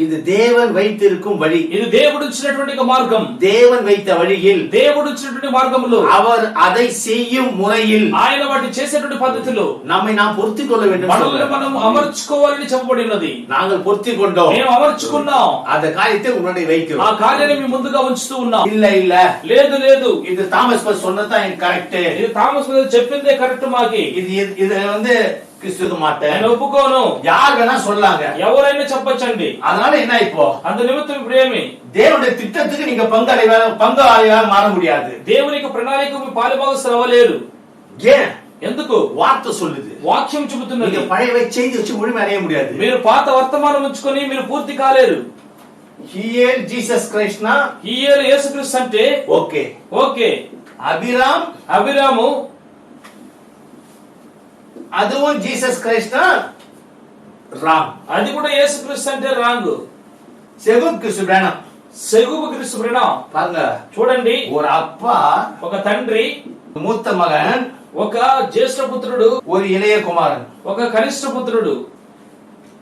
இது தேவன் வைத்திருக்கும் வழி ఇది దేవుడు ఇచ్చినటువంటి ఒక మార్గం தேவன் வைத்த வழியில் దేవుడు ఇచ్చినటువంటి మార్గంలో அவர் அதை செய்யும் முறையில் ఆయన వాటిని చేసేటువంటి పద్ధతిలో நம்மை நாம் பொருத்திக் கொள்ள வேண்டும் మనల్ని சொல்றார். మనం అమర్చుకోవాలని చెప్పబడి ఉన్నది நாங்கள் பொருத்திக் கொண்டோம் మేము అమర్చుకున్నాం அந்த காரியத்தை முன்னாடி ఆ வைக்கிறோம் కార్యాన్ని మీ ముందుగా ఉంచుతూ ఉన్నాం இல்ல இல்ல లేదు లేదు இது தாமஸ் பஸ் சொன்னதான் எனக்கு கரெக்ட் ఇది థామస్ బ్రదర్ చెప్పిందే కరెక్ట్ మాకి இது இது- இது வந்து கிறிஸ்துவ மாட்டேன் నేను ఒప్పుకోను யார் வேணா சொல்லாங்க ఎవరైనా చెప్పొచ్చండి அதனால என்ன இப்போ అందు నిమిత్తం ఇప్పుడు ఏమి தேவனுடைய திட்டத்துக்கு நீங்க பங்காளிவா பங்காளியாக மாற முடியாது దేవునికి ప్రణాళిక మీ పాలుభాగస్తులు అవ్వలేరు ஏன் ఎందుకు வார்த்தை சொல்லுது వాక్యం చెబుతున్నది நீங்க பழைய செய்தி வச்சு முழுமை அடைய முடியாது మీరు పాత వర్తమానం ఉంచుకొని మీరు పూర్తి కాలేరు ஹியல் ஜீசஸ் கிரைஸ்ட்னா ఈ ఏళ్ళు యేసుక్రీస్తు అంటే ஓகே ఓకే அபிராம் అభిరాము அதுவும் ஜீசஸ் கிரைஸ்ட்னா ராம் అది కూడా యేసుక్రీస్తు అంటే రాంగ్ செகுப் கிறிஸ்து வேணாம் సెగుబు క్రీస్తు ప్రణం பாருங்க చూడండి ஒரு அப்பா ఒక తండ్రి மூத்த மகன் ఒక జ్యేష్ఠ పుత్రుడు ஒரு இளைய குமாரன் ఒక కనిష్ట పుత్రుడు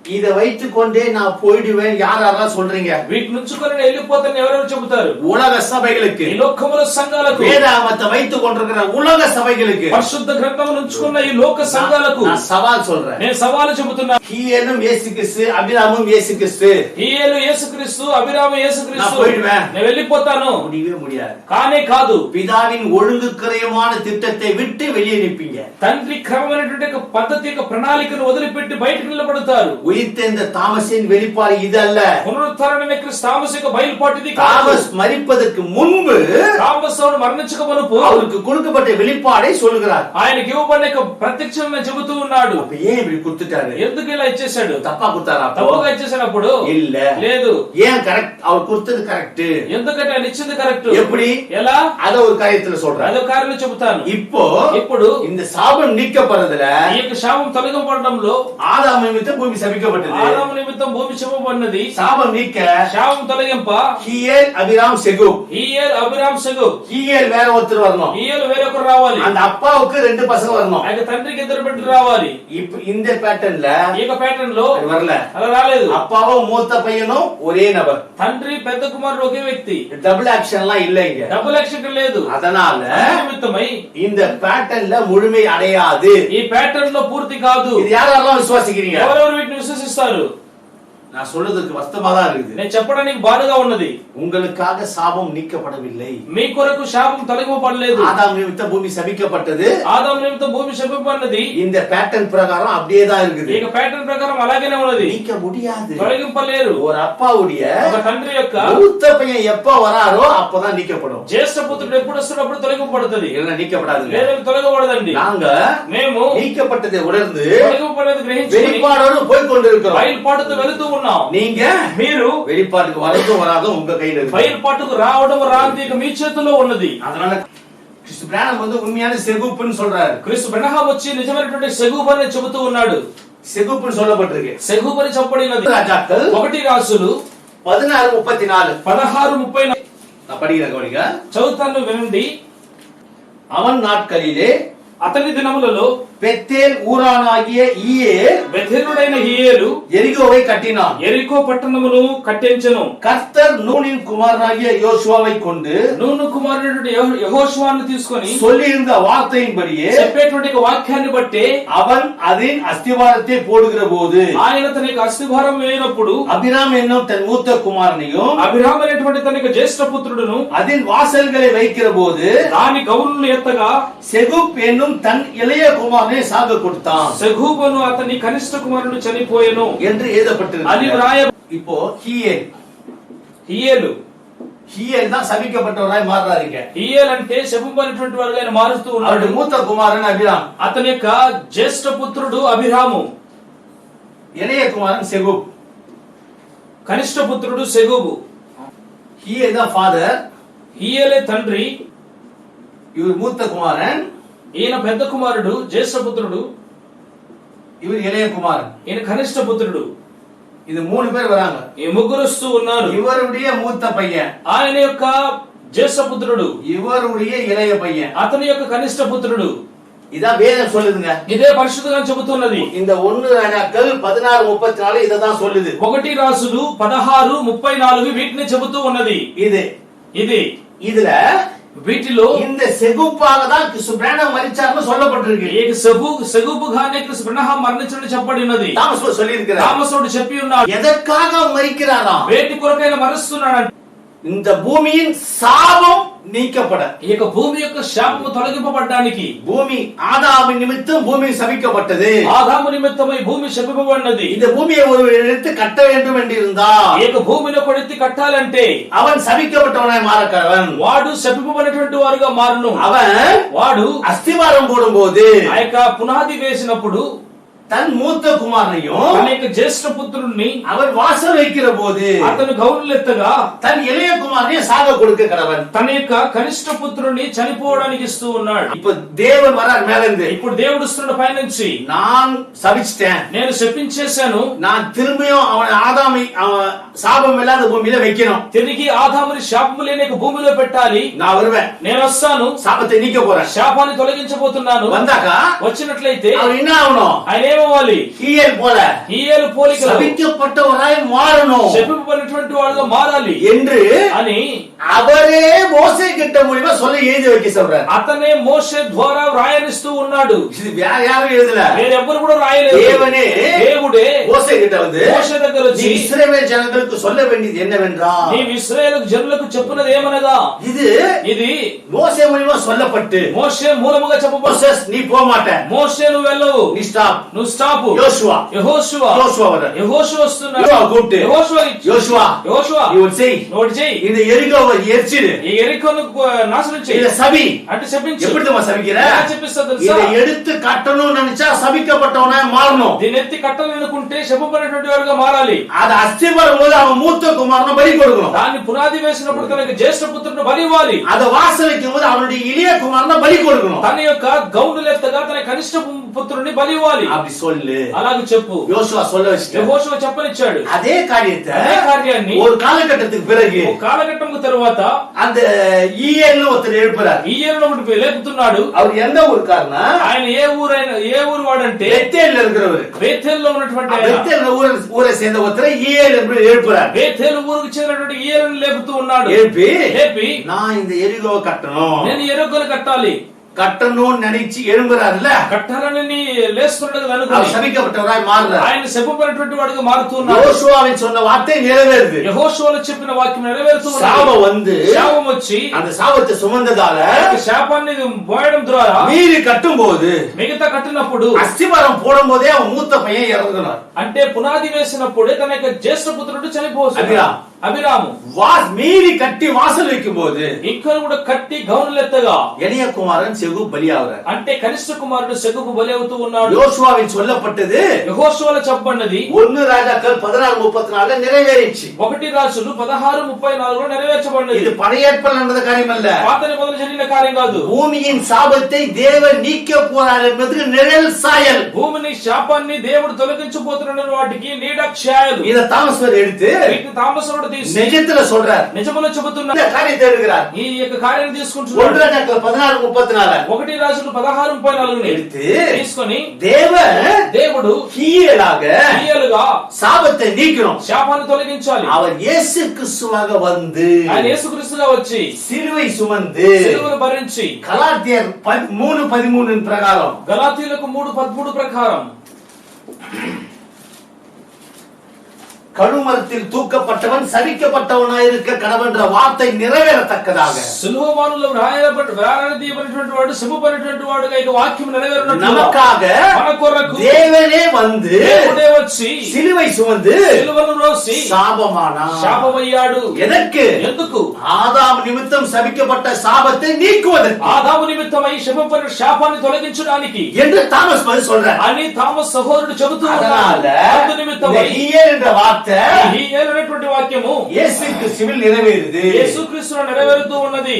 இத வைத்துக் கொண்டே நான் போயிடுவேன் யார் யாரெல்லாம் சொல்றீங்க వీటిని ఉంచుకొని నేను వెళ్ళిపోతాను ఎవరెవరు చెబుతారు உலக சபைகளுக்கு ఈ లోకముల సంఘాలకు வேதாமத்தை வைத்துக் கொண்டிருக்கிற உலக சபைகளுக்கு పరిశుద్ధ గ్రంథం ఉంచుకున్న ఈ లోక సంఘాలకు நான் சவால் சொல்றேன் నేను సవాలు చెబుతున్నా ஹீயனும் இயேசு கிறிஸ்து அபிராமும் இயேசு கிறிஸ்து ఈయేలు యేసుక్రీస్తు అభిరామ యేసుక్రీస్తు நான் போயிடுவேன். నేను వెళ్ళిపోతాను முடியவே முடியாது కానే కాదు பிதாவின் ஒழுங்குக்கிரயமான திட்டத்தை விட்டு வெளியே நிற்பீங்க తండ్రి క్రమమైనటువంటి ఒక పద్ధతి యొక్క ప్రణాళికను వదిలిపెట్టి బయటకు నిలబడతారు உயிர்த்தெழுந்த தாமஸின் வெளிப்பாடு இது அல்ல పునరుద్ధరణ క్రిస్తు తామస్ యొక్క బయలుపాటిది కాదు தாமஸ் மரிப்பதற்கு முன்பு తామస్ అవును మరణించక మునుపు அவருக்கு கொடுக்கப்பட்ட வெளிப்பாடை சொல்லுகிறார் ఆయనకి ఇవ్వబడిన యొక్క ప్రత్యక్షమైన చెబుతూ ఉన్నాడు அப்ப ஏன் இப்படி கொடுத்துட்டாரு ఎందుకు ఇలా ఇచ్చేశాడు தப்பா கொடுத்தாரா அப்போ? తప్పుగా ఇచ్చేసాడు இல்ல లేదు ஏன் கரெக்ட் அவர் கொடுத்தது கரெக்ட் ఎందుకంటే ఆయన ఇచ్చింది కరెక్ట్ எப்படி ఎలా அத ஒரு காரியத்துல சொல்றாரு అదో కార్యం చెబుతాను இப்போ ఇప్పుడు இந்த சாபம் நீக்கப்படுறதுல ఈ యొక్క శాపం பண்ணது. சாபம் நீக்க தொலையம்பா. அபிராம் செகு வேற ஒருத்தர் வரணும். அந்த அப்பாவுக்கு ரெண்டு பசங்க வரணும். அப்பாவும் மூத்த பையனும் ஒரே நபர். తండ్రి పెద్ద కుమారుడు ఒకే వ్యక్తి டபுள் ஆக்ஷன்லாம் இல்ல இங்க. டபுள் ஆக்ஷன் அதனால నిమిత్తమై இந்த பேட்டர்ன்ல முழுமை அடையாது. ఈ பேட்டర్న్ లో పూర్తి కాదు ఇది யாరెல்லாம் విశ్వాసిக்கிறீங்க ఎవరెవరు pessoas estavam நான் சொல்றதுக்கு வருத்தமா தான் இருக்குது నేను చెప్పడానికి బాధగా ఉన్నది உங்களுக்காக சாபம் நீக்கப்படவில்லை మీ కొరకు శాపం తొలగింపబడలేదు ஆதாம் நிமித்தம் பூமி சபிக்கப்பட்டது ఆదాం నిమిత్తం భూమి శపింపన్నది இந்த பேட்டர்ன் பிரகாரம் அப்படியே தான் இருக்குது ఈ ప్యాటర్న్ ప్రకారం అలాగనే ఉన్నది நீக்க முடியாது తొలగింపలేరు ஒரு அப்பாவுடைய ఒక తండ్రి యొక్క மூத்த பையன் எப்ப வராரோ அப்பதான் நீக்கப்படும் జ్యేష్ఠ పుత్రుడు ఎప్పుడు వస్తున్నప్పుడు తొలగింపబడుతుంది இல்ல நீக்கப்படாதுங்க లేదంటే తొలగబడదండి நாங்க మేము நீக்கப்பட்டதை உணர்ந்து తొలగింపబడేది గ్రహించుకొని வெளிப்பாடோடு போய் கொண்டிருக்கிறோம் బయలుపాటుతో వెళుతూ ఉన్నాం நீங்க మీరు வெளிப்பாட்டுக்கு வரதும் வராதும் உங்க கையில இருக்கு బయలుపాటుకు రావడం రాంతి ఇక మీ చేతిలో ఉన్నది அதனால கிறிஸ்து பிராணம் வந்து உண்மையான செகுப்புன்னு சொல்றாரு క్రీస్తు బ్రహ్మ వచ్చి నిజమైనటువంటి సెగూబ్ అని చెబుతూ ఉన్నాడు செகுப்புன்னு சொல்லப்பட்டிருக்கு సెగూబ్ అని చెప్పబడినది ராஜாக்கள் ఒకటి రాసులు பதினாறு முப்பத்தி நாலு పదహారు ముప్పై నాలుగు. நான் படிக்கிறேன் கவனிங்க చదువుతాను వినండి அவன் நாட்களிலே అతని దినములలో பெத்தேல் ஊரானாகிய ஈயே బెథెరుడైన హియేలు எரிகோவை கட்டினான் ఎరికో పట్టణమును కట్టించెను கர்த்தர் நூனின் குமாரனாகிய யோசுவாவை கொண்டு నూను కుమారుడు యహోష్వాన్ని తీసుకొని சொல்லியிருந்த வார்த்தையின்படியே చెప్పేటువంటి ఒక వాక్యాన్ని బట్టి அவன் அதன் அஸ்திவாரத்தை போடுகிற போது ఆయన తన యొక్క అస్థిభారం వేయినప్పుడు அபிராம் என்னும் தன் மூத்த குமாரனையும் అభిరామ్ అనేటువంటి తన యొక్క జ్యేష్ఠ పుత్రుడును அதன் வாசல்களை வைக்கிற போது దాని గౌరులను ఎత్తగా செகுப் என்னும் தன் இளைய குமாரனை சாக கொடுத்தான் సెగూబను అతని కనిష్ట కుమారుడు చనిపోయెను என்று అది எழுதப்பட்டிருக்கு వ్రాయ இப்போ ஹியேல் హియేలు ஹியேல் தான் சபிக்கப்பட்டவராய் மாறுறாருங்க హియేల్ అంటే శపింపనటువంటి వాడుగా ఆయన మారుస్తూ ఉన్నాడు அவருடைய மூத்த குமாரன் அபிராம் అతని యొక్క జ్యేష్ఠ పుత్రుడు అభిరాము இளைய குமாரன் செகுப் కనిష్ట పుత్రుడు సెగూబు ஹியேல் தான் ஃபாதர் హియేలే తండ్రి இவர் மூத்த குமாரன் ఈయన పెద్ద కుమారుడు జ్యేష్ఠ పుత్రుడు இவர் இளைய குமாரன் ఈయన కనిష్ట పుత్రుడు இது மூணு பேர் வராங்க ఈ ముగ్గురు వస్తూ ఉన్నారు இவருடைய மூத்த பையன் ఆయన యొక్క జ్యేష్ఠ పుత్రుడు இவருடைய இளைய பையன் అతని యొక్క కనిష్ట పుత్రుడు இதான் வேதம் சொல்லுதுங்க ఇదే పరిశుద్ధంగా చెబుతున్నది இந்த ஒண்ணு ராஜாக்கள் பதினாறு முப்பத்தி நாலு இதை தான் சொல்லுது ఒకటి రాసులు పదహారు ముప్పై నాలుగు వీటిని చెబుతూ ఉన్నది இது ఇది இதுல వీటిలో இந்த செகுப்பாக தான் சுப்ரானம் மரிச்சார்னு சொல்லப்பட்டிருக்கு ఈ సెగు సెగుపుగానే బ్రహ్మ మరణించడం చెప్పబడి ఉన్నది தாமஸ் சொல்லி இருக்கிறார் తామసుడు చెప్పి ఉన్నాడు எதற்காக மறிக்கிறாராம் వేటి కొరకైన మరుస్తున్నాడు இந்த பூமியின் சாபம் நீக்கப்பட ఈ యొక్క భూమి యొక్క శాపము తొలగింపబడ్డానికి பூமி ஆதாமின் நிமித்தம் பூமி சபிக்கப்பட்டது ఆదాము నిమిత్తమై భూమి శపింపబడినది இந்த பூமியை ஒரு எடுத்து கட்ட வேண்டும் என்று ఈ இருந்தால் యొక్క భూమిలో కొడెత్తి కట్టాలంటే அவன் சபிக்கப்பட்டவனாய் மாறக்கவன் వాడు శపింపబడినటువంటి వారుగా మారును அவன் వాడు அஸ்திவாரம் போடும்போது ఆ యొక్క పునాది వేసినప్పుడు தன் மூத்த குமாரனையும் తన యొక్క జ్యేష్ఠ పుత్రుణ్ణి அவன் வாசல் வைக்கிற போது అతను గౌరులెత్తగా தன் இளைய குமாரனையும் சாக கொடுக்க கடவன் తన యొక్క కనిష్ట పుత్రుణ్ణి చనిపోవడానికి ఇస్తూ ఉన్నాడు இப்ப தேவன் வரார் மேல இருந்து ఇప్పుడు దేవుడు ఇస్తున్న పైనుంచి நான் சபிச்சிட்டேன் నేను శపించేశాను நான் திரும்பியும் அவன் ஆதாமை அவன் சாபம் இல்லாத பூமியில வைக்கணும் తిరిగి ఆదాముని శాపము లేని యొక్క భూమిలో పెట్టాలి நான் வருவேன் నేను వస్తాను சாபத்தை நீக்க போறேன் శాపాన్ని తొలగించబోతున్నాను வந்தாக்கா వచ్చినట్లయితే அவன் என்ன ஆகணும் ఆయన దేవవాలి హీయల్ పోల హీయల్ పోలిక శపించబడ్డవరాయి మారను శపింపబడినటువంటి వాళ్ళు మారాలి ఎందు అని அவரே மோசே கிட்ட மூலியமா சொல்ல எழுதி வைக்க சொல்றார் అతనే మోషే ద్వారా వ్రాయనిస్తూ ఉన్నాడు இது வேற யாரும் எழுதல వేరెవ్వరు కూడా రాయలేదు தேவனே దేవుడే மோசே கிட்ட வந்து మోషే దగ్గర நீ వచ్చి இஸ்ரவேல் ஜனங்களுக்கு சொல்ல வேண்டியது என்னவென்றால் నీ ఇస్రాయేల్ జనులకు చెప్పున్నది ఏమనగా இது ఇది மோசே மூலியமா சொல்லப்பட்டு మోషే మూలముగా చెప్పబడు மோசஸ் நீ போக மாட்ட మోషే నువ్వు వెళ్ళవు நீ ஸ்டாப் నువ్వు స్టాపు யோசுவா యెహోషువ யோசுவா வர యెహోషువ వస్తున్నాడు யோசுவா கூப்பிட்டு యెహోషువ யோசுவா యెహోషువ நீ ஒரு செய் నువ్వు ఒకటి చెయ్యి இந்த எரிகோவை எரிச்சிடு ఈ ఎరికోను నాశనం చెయ్యి இத சபி అంటే చెప్పించు எப்படி நம்ம சபிக்கிற ఎలా చెప్పిస్తా తెలుసా இதை எடுத்து கட்டணும்னு நினைச்சா சபிக்கப்பட்டவனா மாறணும் దీన్ని ఎత్తి కట్టాలనుకుంటే చెప్పబడినటువంటి వాడుగా మారాలి அது அஸ்தி வரும்போது அவன் மூத்த குமாரனை பலி கொடுக்கணும் దాన్ని పునాది వేసినప్పుడు తనకి జ్యేష్ఠ పుత్రుడు బలి ఇవ్వాలి அதை வாசல் வைக்கும் போது அவனுடைய இளைய குமாரனை பலி கொடுக்கணும் తన యొక్క గౌండు ఎత్తగా తన కనిష్ట పుత్రుని బలి ఇవ్వాలి அப்படி சொல்லு అలాగే చెప్పు யோசுவா சொல்ல வச்சுட்டு యెహోషువ చెప్పనిచ్చాడు அதே காரியத்தை அதே காரியாన్ని ஒரு காலகட்டத்துக்கு பிறகு ఒక కాలఘట్టం తరువాత அந்த ஈயல்னு ஒருத்தர் எழுப்புறாரு ఈయన ఒకటి లేపుతున్నాడు அவர் எந்த ஊருக்காருன்னா ఆయన ఏ ఊరైన ఏ ఊరు వాడంటే பெத்தேல்ல இருக்கிறவர் బేథెల్లో ఉన్నటువంటి ఆయన பெத்தேல் ஊரை ஊரை சேர்ந்த ஒருத்தர் ஈயல் என்று எழுப்புறாரு బేథెలు ఊరుకు చెందినటువంటి ఈయలను లేపుతూ ఉన్నాడు எழுப்பி లేపి நான் இந்த எரிகோ கட்டணும் నేను ఎరుకలు కట్టాలి கட்டணும்னு நினைச்சு எழும்புறாருல்ல కట్టాలని నీ లేస్తున్నాడు కదా அவர் అనుకుని சபிக்கப்பட்டவராய் மாறுறார் ఆయన చెప్పబడినటువంటి వాడుగా మారుతున్నాడు யோசுவாவின் சொன்ன வார்த்தை நிறைவேறுது యెహోషువలో చెప్పిన వాక్యం నెరవేరుతూ ఉన్నది. சாபம் வந்து శాపం వచ్చి அந்த சாபத்தை சுமந்ததால ఆ యొక్క శాపాన్ని మోయడం ద్వారా மீறி கட்டும் போது మిగతా కట్టినప్పుడు அஸ்திமரம் போடும் போதே அவன் மூத்த பையன் இறந்துனார் అంటే పునాది వేసినప్పుడే తన యొక్క జ్యేష్ఠ పుత్రుడు చనిపోవచ్చు అభిరామ్. అభిరాము வா மீறி கட்டி வாசல் வைக்கும் போது ఇంకా కూడా కట్టి గౌనులెత్తగా இளைய குமாரன் செகு பலியாகிறார் అంటే కనిష్ట కుమారుడు సెగుకు బలి అవుతూ ఉన్నాడు யோசுவாவின் சொல்லப்பட்டது యెహోషువలో చెప్పబడినది ஒன்னு ராஜாக்கள் பதினாறு முப்பத்தி நாலுல நிறைவேறிச்சு ఒకటి రాజులు పదహారు ముప్పై నాలుగులో నెరవేర్చబడినది இது பழைய ஏற்பாடு நடந்த காரியம் அல்ல పాత నిబంధన జరిగిన కార్యం కాదు பூமியின் சாபத்தை தேவன் நீக்க போறார் என்பதற்கு நிழல் சாயல் భూమిని శాపాన్ని దేవుడు తొలగించబోతున్న వాటికి నీడ క్షయాలు இத தாமஸ்வர் எடுத்து వీటిని తామసుడు తీసి நிஜத்துல சொல்றார் నిజములో చెబుతున్నా இந்த காரியத்தை எடுக்கிறார் ఈ యొక్క కార్యం ஒன்று తీసుకుంటున్నాడు ராஜாக்கள் பதினாறு முப்பத்தி நாலு ఒకటి రాజులు పదహారు ముప్పై నాలుగుని எடுத்து తీసుకొని தேவன் దేవుడు கீழாக క్రియలుగా சாபத்தை நீக்கணும் శాపాన్ని తొలగించాలి அவர் இயேசு கிறிஸ்துவாக வந்து ఆయన యేసుక్రీస్తుగా వచ్చి சிலுவை சுமந்து సిలువను భరించి கலாத்தியர் பத்- மூணு பதிமூணின் பிரகாரம் గలాతీలకు మూడు పదమూడు ప్రకారం கழுமரத்தில் தூக்கப்பட்டவன் சரிக்கப்பட்டவனாயிருக்க கடவென்ற வார்த்தை நிறைவேறத்தக்கதாக సులువమానులో వ్రాయబడి వ్రాయబడినటువంటి వాడు శుభపడినటువంటి వాడుగా ఇక వాక్యం నెరవేరున్నట్లుగా நமக்காக మన కొరకు தேவனே வந்து దేవుడే వచ్చి சிலுவை சுமந்து సిలువను రోసి சாபமானா శాపమయ్యాడు எதற்கு ఎందుకు ஆதாம் நிமித்தம் சபிக்கப்பட்ட சாபத்தை நீக்குவதற்கு ఆదాము నిమిత్తమై శుభపడిన శాపాన్ని తొలగించడానికి என்று தாமஸ் பதில் சொல்றார் అని థామస్ సహోదరుడు చెబుతూ அதனால ఉన్నాడు అందు இந்த నిమిత్తమై ஈயர் என்ற வார்த்தை ఈ ఏలైనటువంటి వాక్యము இயேசு கிறிஸ்துவில் நிறைவேறுது యేసుక్రీస్తులో నెరవేరుతూ ఉన్నది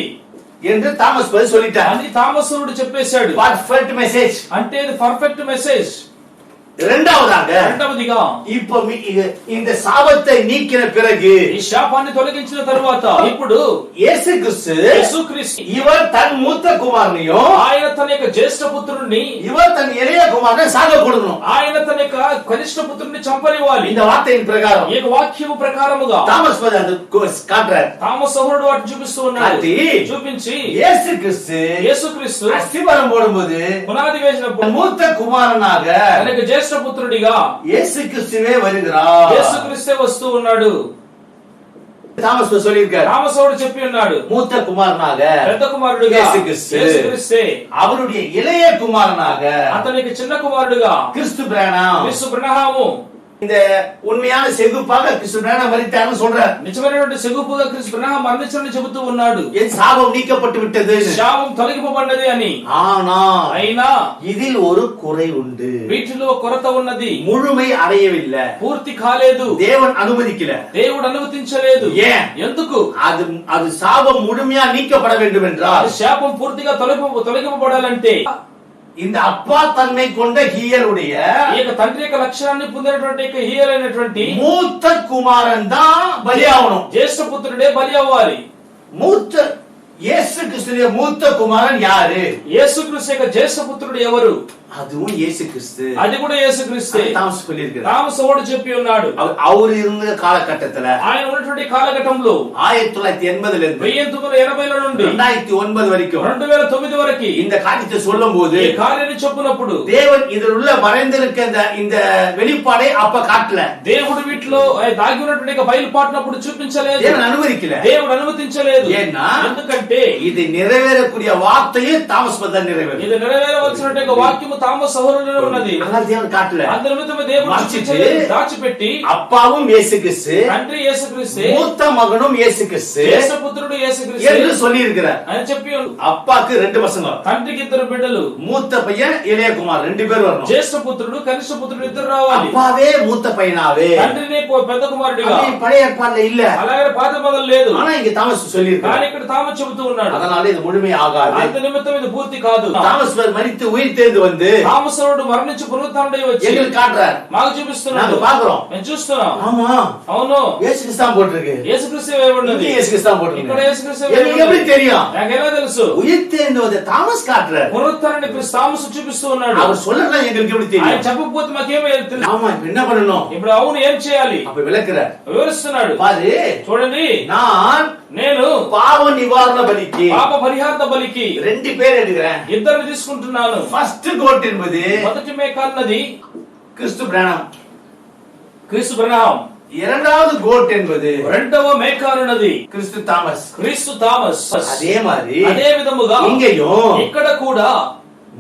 என்று தாமஸ் பதில் சொல்லிட்டார் అని థామసుడు చెప్పేశాడు பர்ஃபெக்ட் மெசேஜ் అంటే ఇది పర్ఫెక్ట్ మెసేజ్ இரண்டாவதாக రెండవదిగా இப்ப மி- இ- இந்த சாபத்தை நீக்கின பிறகு ఈ శాపాన్ని తొలగించిన తరువాత ఇప్పుడు இயேசு கிறிஸ்து యేసుక్రీస్తు இவர் தன் மூத்த குமாரனையும் ఆయన తన యొక్క జ్యేష్ఠ పుత్రుడిని இவர் தன் இளைய குமாரனை சாக கொடுக்கணும் ఆయన తన యొక్క కనిష్ట పుత్రుడిని చంపనివ్వాలి இந்த வார்த்தையின் பிரகாரம் ఈ యొక్క వాక్యము ప్రకారముగా தாமஸ் பத அந்த கு- காட்டுறார் తామ సహోదరుడు వాటిని చూపిస్తూ ఉన్నాడు అది చూపించి இயேசு கிறிஸ்து యేసుక్రీస్తు அஸ்திபாரம் போடும்போது పునాది వేసినప్పుడు மூத்த குமாரனாக తన యొక్క జ్యేష్ఠ పుత్రుడిగా இயேசு கிறிஸ்துவே வருகிறார் యేసుక్రీస్తే వస్తూ ఉన్నాడు தாமஸ் சொல்லியிருக்காரு రామసోడు చెప్పి ఉన్నాడు மூத்த குமாரனாக పెద్ద కుమారుడుగా యేసు క్రీస్తు. యేసుక్రీస్తే அவருடைய இளைய குமாரனாக అతనికి చిన్న కుమారుడుగా கிறிஸ்து பிராணம் క్రీస్తు బ్రహ్మము இந்த உண்மையான செகுப்பாக கிறிஸ்து பிராணம் மறித்தார்னு சொல்றார் నిజమైనటువంటి సెగుపుగా క్రీస్తు బ్రహ్మ మరణించని చెబుతూ ఉన్నాడు என் சாபம் நீக்கப்பட்டு விட்டது శాపం తొలగిపోబడినది అని ஆனா అయినా இதில் ஒரு குறை உண்டு వీటిలో కొరత ఉన్నది முழுமை அடையவில்லை పూర్తి కాలేదు தேவன் அனுமதிக்கல దేవుడు అనుమతించలేదు ஏன் ఎందుకు அது அது சாபம் முழுமையா நீக்கப்பட வேண்டும் என்றால் అది శాపం పూర్తిగా తొలగి తొలగింపబడాలంటే இந்த அப்பா தன்மை கொண்ட ஹீயருடைய ఈ యొక్క తండ్రి యొక్క లక్షణాన్ని పొందినటువంటి యొక్క హీయలైనటువంటి மூத்த குமாரன் தான் பலியாகணும் జ్యేష్ఠ పుత్రుడే బలి అవ్వాలి மூத்த இயேசு கிறிஸ்துடைய மூத்த குமாரன் யாரு యేసుక్రీస్తు యొక్క జ్యేష్ఠ పుత్రుడు ఎవరు அதுவும் இயேசு கிறிஸ்து అది కూడా యేసుక్రీస్తే தாமஸ் சொல்லியிருக்கிறார் రామసోడు చెప్పి ఉన్నాడు அவர் அவர் இருந்த காலகட்டத்துல ఆయన ఉన్నటువంటి కాలఘట్టంలో ஆயிரத்தி தொள்ளாயிரத்தி எண்பதுல இருந்து వెయ్యి తొమ్మిది ఎనభైల నుండి ரெண்டாயிரத்தி ஒன்பது வரைக்கும் రెండు వేల తొమ్మిది వరకు இந்த காரியத்தை சொல்லும் போது ఈ కార్యాన్ని చెప్పినప్పుడు தேவன் இதில் உள்ள மறைந்திருக்க இந்த இந்த வெளிப்பாடை அப்ப காட்டல దేవుడు వీటిలో ఆ దాగి ఉన్నటువంటి యొక్క బయలుపాటినప్పుడు చూపించలేదు தேவன் அனுமதிக்கல దేవుడు అనుమతించలేదు ஏன்னா? ఎందుకంటే இது நிறைவேறக்கூடிய வார்த்தையும் தாமஸ் பதான் நிறைவேறும் ఇది నెరవేరవలసినటువంటి యొక్క వాక్యము తామ సహోదరులలో ఉన్నది అంత నిమిత్తమే దేవుడు దాచిపెట్టి అప్పావం యేసుక్రీస్తు తండ్రి యేసుక్రీస్తు மூத்த மகனும் இயேசு கிறிஸ்து இயேசு புத்திரடு இயேசு கிறிஸ்து என்று சொல்லி இருக்கிறார் అని చెప్పి అప్పాకి రెండు వసంగా తండ్రికి ఇద్దరు బిడ్డలు మూత పయ్యన్ ఇళయ కుమార్ రెండు పేరు వరణం జ్యేష్ఠ పుత్రుడు కనిష్ఠ పుత్రుడు ఇద్దరు రావాలి అప్పావే మూత పైనావే తండ్రినే పెద్ద కుమారుడిగా అది பழைய ஏற்பாடுல இல்ல అలాగే పాత పదం లేదు ஆனா இங்க தாமஸ் சொல்லி இருக்காரு కానీ ఇక్కడ తామస్ చెబుతూ ఉన్నాడు அதனால இது முழுமை ஆகாது அந்த நிமித்தம் இது பூர்த்தி కాదు தாமஸ் மரித்து உயிர் தேர்ந்து வந்து తామసరుడు మరణించి పునరుత్థానుడై వచ్చి எங்களுக்கு காட்டுறார் మాకు చూపిస్తున్నాడు நாங்க பாக்குறோம் మేము చూస్తున్నాం ஆமா అవును இயேசு கிறிஸ்து தான் போட்டிருக்கு యేసుక్రీస్తు వేయబడినది இங்கே இயேசு கிறிஸ்து தான் ఇక్కడ போட்டிருக்கு యేసుక్రీస్తు எனக்கு எப்படி వేయబడినది. தெரியும் నాకెలా తెలుసు உயிர் தேர்ந்து வந்து தாமஸ் காட்டுறார் పునరుత్థానాన్ని క్రీస్తు తామసు చూపిస్తూ ఉన్నాడు அவர் சொல்லலாம் எங்களுக்கு எப்படி ఆయన தெரியும் చెప్పకపోతే మాకేమీ తెలుసు ஆமா இப்ப என்ன பண்ணணும் ఇప్పుడు అవును ఏం చేయాలి அப்ப விளக்குறார் వివరిస్తున్నాడు பாரு చూడండి நான் నేను பாவ நிவாரண பலிக்கு పాప పరిహార్థ బలికి ரெண்டு பேர் எடுக்கிறேன் ఇద్దరిని తీసుకుంటున్నాను ஃபர்ஸ்ட் கோட் என்பது మొదటి మేక అన్నది கிறிஸ்து பிராணம் క్రీస్తు ప్రణామం இரண்டாவது கோட் என்பது రెండవ మేక అన్నది கிறிஸ்து தாமஸ் క్రీస్తు థామస్ அதே மாதிரி అదే విధముగా இங்கேயும் ఇక్కడ కూడా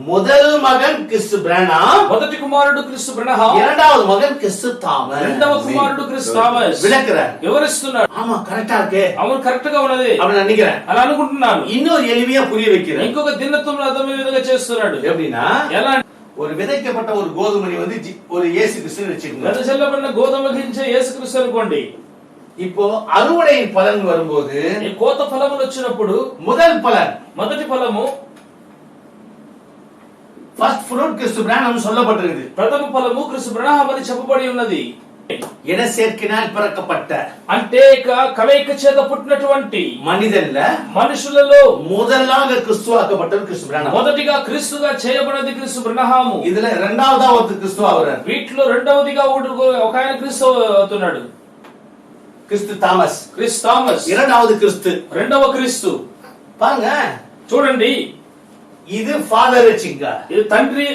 முதல் மகன் கிறிஸ்து பிராணம் మొదటి కుమారుడు క్రీస్తు ప్రణహం இரண்டாவது மகன் கிறிஸ்து தாமஸ் రెండవ కుమారుడు క్రీస్తు థామస్ விளக்குறார் వివరిస్తున్నాడు ஆமா கரெக்டா இருக்கு అవును కరెక్ట్ గా ఉన్నది அப்படின்னு நினைக்கிறேன் అలా అనుకుంటున్నాను இன்னொரு எளிமையா புரிய வைக்கிறேன் ఇంకొక దినత్వంలో అర్థమయ్యే విధంగా చేస్తున్నాడు எப்படின்னா ఎలా ஒரு விதைக்கப்பட்ட ஒரு கோதுமை வந்து ஜி- ஒரு இயேசு கிறிஸ்து வச்சுக்கோங்க వెదజల్లబడిన గోధుమ గింజ యేసుక్రీస్తు అనుకోండి இப்போ அறுவடையின் பலன் வரும்போது ఈ కోత ఫలములు వచ్చినప్పుడు முதல் பலன் మొదటి ఫలము ஃபர்ஸ்ட் ஃப்ரூட் கிறிஸ்து பிராணம் சொல்லப்பட்டிருக்குது ప్రథమ ఫలము క్రీస్తు ప్రణామం అని చెప్పబడి ఉన్నది இன சேர்க்கினால் பிறக்கப்பட்ட అంటే ఇక కలయిక చేత పుట్టినటువంటి மனிதன்ல మనుషులలో முதலாக கிறிஸ்துவாக்கப்பட்டவர் கிறிஸ்து பிராணம் మొదటిగా క్రీస్తుగా చేయబడినది క్రీస్తు బ్రహ్మము இதுல இரண்டாவதா ஒருத்தர் கிறிஸ்துவ ஆகுறார் వీటిలో రెండవదిగా ఒకడు ఒక ఆయన క్రీస్తు అవుతున్నాడు கிறிஸ்து தாமஸ் క్రీస్తు థామస్ இரண்டாவது கிறிஸ்து రెండవ క్రీస్తు பாருங்க చూడండి இது ஃபாதர் சிங்க ఇది తండ్రి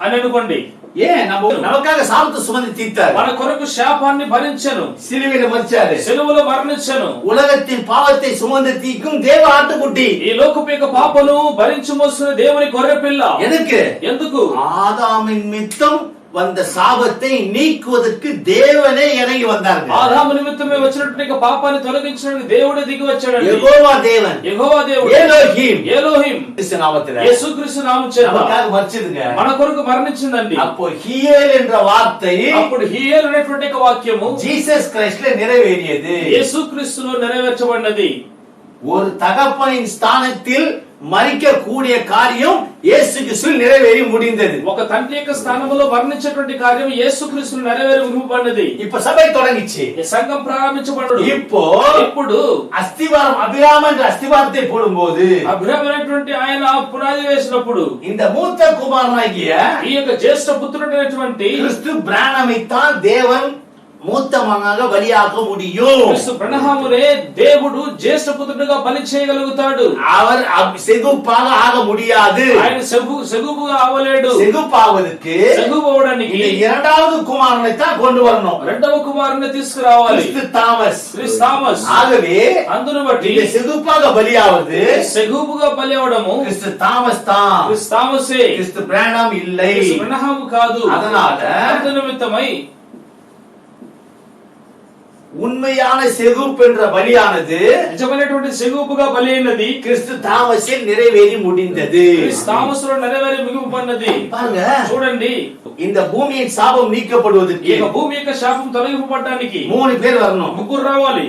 అని అనుకోండి ஏன் நம்ம நமக்காக சாபத்தை சுமந்து தீர்த்தார் మన కొరకు శాపాన్ని భరించను சிலுவையில மறிச்சாரு సెలవులో మరణించను உலகத்தின் பாவத்தை சுமந்து தீக்கும் தேவ ஆட்டுக்குட்டி ఈ లోకపు యొక్క పాపను భరించి మోస్తున్న దేవుని గొర్రె పిల్ల எனக்கு ఎందుకు ஆதாமின் மித்தம் வந்த சாபத்தை நீக்குவதற்கு தேவனே இறங்கி வந்தாங்க ఆదాము నిమిత్తమే వచ్చినటువంటి యొక్క పాపాన్ని తొలగించడానికి దేవుడే దిగి వచ్చాడండి யெகோவா தேவன் యెహోవా దేవుడు ஏலோஹிம் ఏలోహిం கிறிஸ்து நாமத்துல యేసుక్రీస్తు నామం చేత நமக்காக மறிச்சதுங்க మన కొరకు మరణించిందండి அப்போ ஹியேல் என்ற வார்த்தை అప్పుడు హియల్ అనేటువంటి యొక్క వాక్యము ஜீசஸ் கிரைஸ்ட்ல நிறைவேறியது యేసుక్రీస్తులో నెరవేర్చబడినది ஒரு தகப்பனின் ஸ்தானத்தில் மறிக்க கூடிய காரியம் இயேசு கிறிஸ்துவில் நிறைவேறி முடிந்தது ఒక తండ్రి యొక్క స్థానంలో వర్ణించేటువంటి కార్యం యేసుక్రీస్తు నెరవేరి ముగిపడినది இப்ப சபை தொடங்கிச்சு ఈ సంఘం ప్రారంభించబడు இப்போ ఇప్పుడు அஸ்திவாரம் அபிராம என்ற அஸ்திவாரத்தை போடும்போது అభిరామైనటువంటి ఆయన పునాది వేసినప్పుడు இந்த மூத்த குமாரனாகிய ఈ యొక్క జ్యేష్ఠ పుత్రుడైనటువంటి கிறிஸ்து பிராணமைத்தான் தேவன் மூத்த மகனாக பலியாக்க முடியும் క్రీస్తు ప్రణహామునే దేవుడు జ్యేష్ఠ పుత్రుడుగా బలి చేయగలుగుతాడు அவர் அப்- செகுப்பாக ஆக முடியாது ఆయన సెగు సెగుపుగా అవ్వలేడు செகுப்பாவதற்கு సెగుపు అవడానికి இந்த இரண்டாவது குமாரனை தான் கொண்டு வரணும் రెండవ కుమారుని తీసుకురావాలి கிறிஸ்து தாமஸ் క్రిస్ థామస్ ஆகவே అందును బట్టి இந்த செகுப்பாக பலியாவது సెగుపుగా బలి అవడము கிறிஸ்து தாமஸ் தான் క్రిస్ థామసే கிறிஸ்து பிராணம் இல்லை క్రిస్ ప్రణహాము కాదు அதனால అందు నిమిత్తమై உண்மையான செகுப் என்ற பலியானது నిజమైనటువంటి సెగుపుగా బలి అయినది கிறிஸ்து தாமஸில் நிறைவேறி முடிந்தது క్రిస్ థామస్ లో నెరవేరి మిగిలిపడినది பாருங்க చూడండి இந்த பூமியின் சாபம் ఈ நீக்கப்படுவதற்கு యొక్క భూమి యొక్క శాపం తొలగింపబడడానికి மூணு பேர் வரணும் ముగ్గురు రావాలి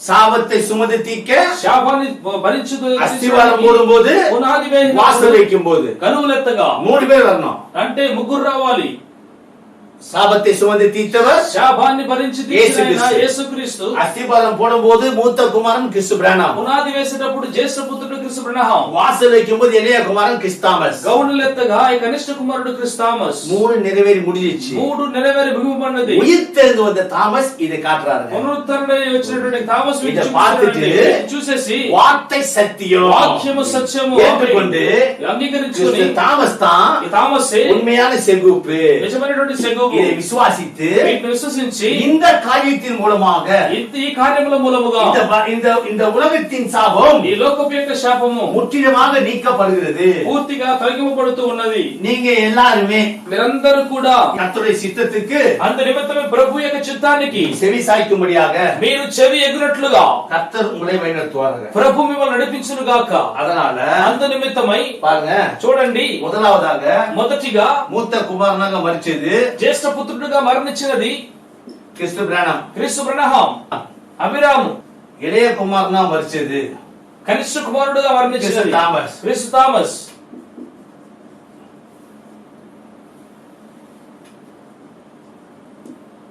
சாபத்தை சுமந்து தீக்க శాపాన్ని భరించు அஸ்திவாரம் போடும்போது పునాది வாசல் வைக்கும் போது కనువులెత్తగా மூணு பேர் வரணும் అంటే ముగ్గురు రావాలి சாபத்தை சுமந்து தீர்த்தவர் శాపాన్ని భరించి యేసు తీర్చిన ఆయన క్రీస్తు. యేసుక్రీస్తు அஸ்திபாரம் போடும்போது மூத்த குமாரன் கிறிஸ்து பிராணம் పునాది వేసేటప్పుడు జ్యేష్ఠ పుత్రుడు క్రిస్తు ప్రణహం வாசல் வைக்கும்போது இளைய குமாரன் கிறிஸ்தாமஸ் గౌనులెత్తగా ఈ కనిష్ట కుమారుడు క్రిస్ థామస్ மூணு நிறைவேறி முடிஞ்சிச்சு మూడు నెరవేరి మిగిలిపడినది உயிர் தெரிந்து வந்த தாமஸ் இதை காட்டுறாரு పునరుద్ధరణ వచ్చినటువంటి థామస్ இதை వీటిని பார்த்துட்டு చూశాడండి. చూసేసి வார்த்தை சத்தியம் వాక్యము సత్యము ஏற்றுக்கொண்டு అంగీకరించుకొని கிறிஸ்து தாமஸ் தான் ఈ థామసే உண்மையான செகுப்பு నిజమైనటువంటి సెగోబు இதை விசுவாசித்து వీటిని విశ్వసించి இந்த காரியத்தின் மூலமாக ఇంత ఈ కార్యముల మూలముగా இந்த வ- இந்த இந்த உலகத்தின் சாபம் ఈ లోకపు యొక్క శాపము முற்றிலுமாக நீக்கப்படுகிறது పూర్తిగా తొలగింపబడుతూ ఉన్నది நீங்க எல்லாருமே మీరందరూ కూడా கர்த்தருடைய சித்தத்துக்கு అంత నిమిత్తమే ప్రభు యొక్క చిత్తానికి செவி சாய்க்கும்படியாக మీరు చెవి ఎగునట్లుగా கர்த்தர் உங்களை வழிநடத்துவார்கள் ప్రభు మిమ్మల్ని నడిపించును గాక அதனால అంత నిమిత్తమై பாருங்க చూడండి முதலாவதாக మొదటిగా மூத்த குமாரனாக மறிச்சது జ్యేష్ఠ పుత్రుడిగా మరణించినది கிறிஸ்து பிராணம் క్రీస్తు ప్రణహాం అభిరాము இளைய குமாரனா மறிச்சது కనిష్ట కుమారుడుగా మరణించినది கிறிஸ்து தாமஸ் క్రీస్తు థామస్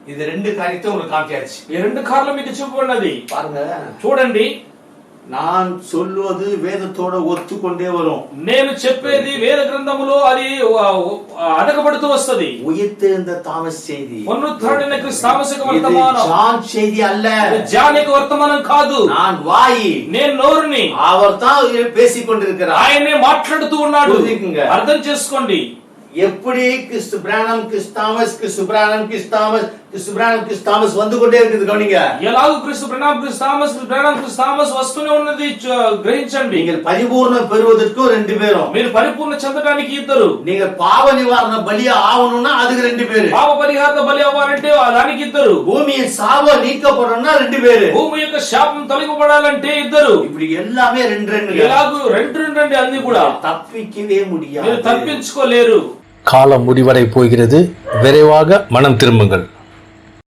இது ரெண்டு காரியத்தை உங்களுக்கு காமிச்சாச்சு ఈ రెండు కార్లు మీకు చూపబడినది பாருங்க చూడండి நான் சொல்வது வேதத்தோட ஒத்துக்கொண்டே வரும் నేను చెప్పేది వేద గ్రంథములో అది అడగబడుతూ వస్తది உயிர்த்தெழுந்த தாமஸ் செய்தி పునరుద్ధరణ క్రీస్తు తామసిక இது వర్తమానం ஜான் செய்தி அல்ல ఇది జానిక వర్తమానం కాదు நான் வாயி నేను నోరుని அவர் தான் பேசிக் கொண்டிருக்கிறார் ఆయనే మాట్లాడుతూ ఉన్నాడు புரிஞ்சுக்குங்க. అర్థం చేసుకోండి எப்படி கிறிஸ்து பிராணம் கிறிஸ்தாமஸ் கிறிஸ்து பிராணம் கிறிஸ்தாமஸ் கிறிஸ்து பிராணம் கிறிஸ்தாமஸ் வந்து கொண்டே இருக்குது கவனிங்க ఎలాగో క్రీస్తు ప్రణామ్ క్రీస్తు థామస్ ప్రణామ్ క్రీస్తు థామస్ వస్తూనే ఉన్నది చ- గ్రహించండి நீங்கள் பரிபூர்ணம் பெறுவதற்கும் ரெண்டு பேரும் మీరు పరిపూర్ణ చెందడానికి ఇద్దరు நீங்க பாவ நிவாரண பலியா ஆகணும்னா அதுக்கு ரெண்டு பேரு పాప పరిహార బలి అవ్వాలంటే దానికి ఇద్దరు பூமியின் சாப நீக்கப்படணும்னா ரெண்டு பேரு భూమి యొక్క శాపం తొలగిపడాలంటే ఇద్దరు இப்படி எல்லாமே ரெண்டு ரெண்டு ఎలాగూ రెండు రెండు అన్ని కూడా தப்பிக்கவே మీరు முடியாது తప్పించుకోలేరు காலம் முடிவடை போகிறது விரைவாக மனம் திரும்புங்கள்